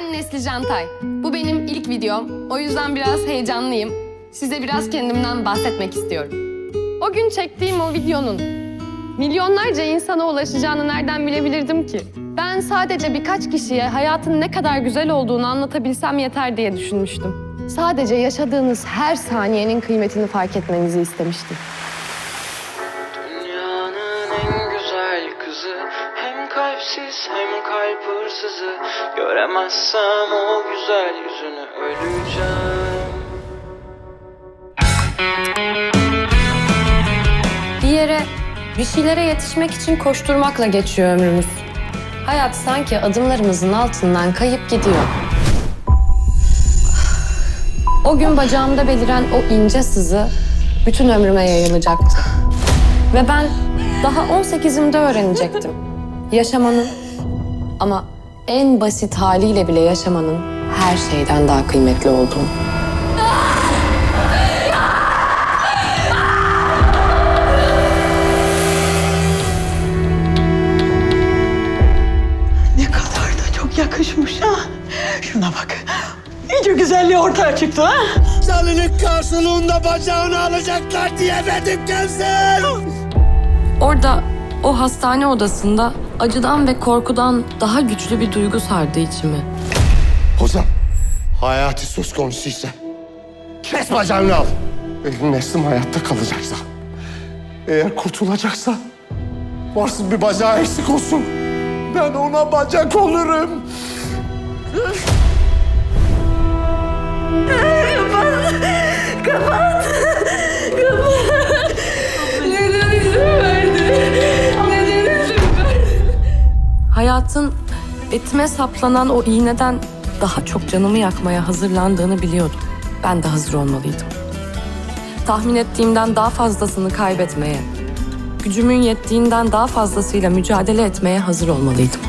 Ben Nesli Cantay. Bu benim ilk videom. O yüzden biraz heyecanlıyım. Size biraz kendimden bahsetmek istiyorum. O gün çektiğim o videonun milyonlarca insana ulaşacağını nereden bilebilirdim ki? Ben sadece birkaç kişiye hayatın ne kadar güzel olduğunu anlatabilsem yeter diye düşünmüştüm. Sadece yaşadığınız her saniyenin kıymetini fark etmenizi istemiştim. Kalpsiz hem kalp hırsızı Göremezsem o güzel yüzünü öleceğim Bir yere, bir şeylere yetişmek için koşturmakla geçiyor ömrümüz. Hayat sanki adımlarımızın altından kayıp gidiyor. O gün bacağımda beliren o ince sızı bütün ömrüme yayılacaktı. Ve ben daha 18'imde öğrenecektim. Yaşamanın ama en basit haliyle bile yaşamanın her şeyden daha kıymetli olduğunu. Ne kadar da çok yakışmış ha. Şuna bak. İyice güzelliği ortaya çıktı ha. Canlılık karşılığında bacağını alacaklar diyemedim Kevser. Orada o hastane odasında acıdan ve korkudan daha güçlü bir duygu sardı içimi. Hocam, hayatı söz konusuysa kes bacağını al. Benim neslim hayatta kalacaksa, eğer kurtulacaksa varsın bir bacağı eksik olsun. Ben ona bacak olurum. Hayatın etime saplanan o iğneden daha çok canımı yakmaya hazırlandığını biliyordum. Ben de hazır olmalıydım. Tahmin ettiğimden daha fazlasını kaybetmeye, gücümün yettiğinden daha fazlasıyla mücadele etmeye hazır olmalıydım.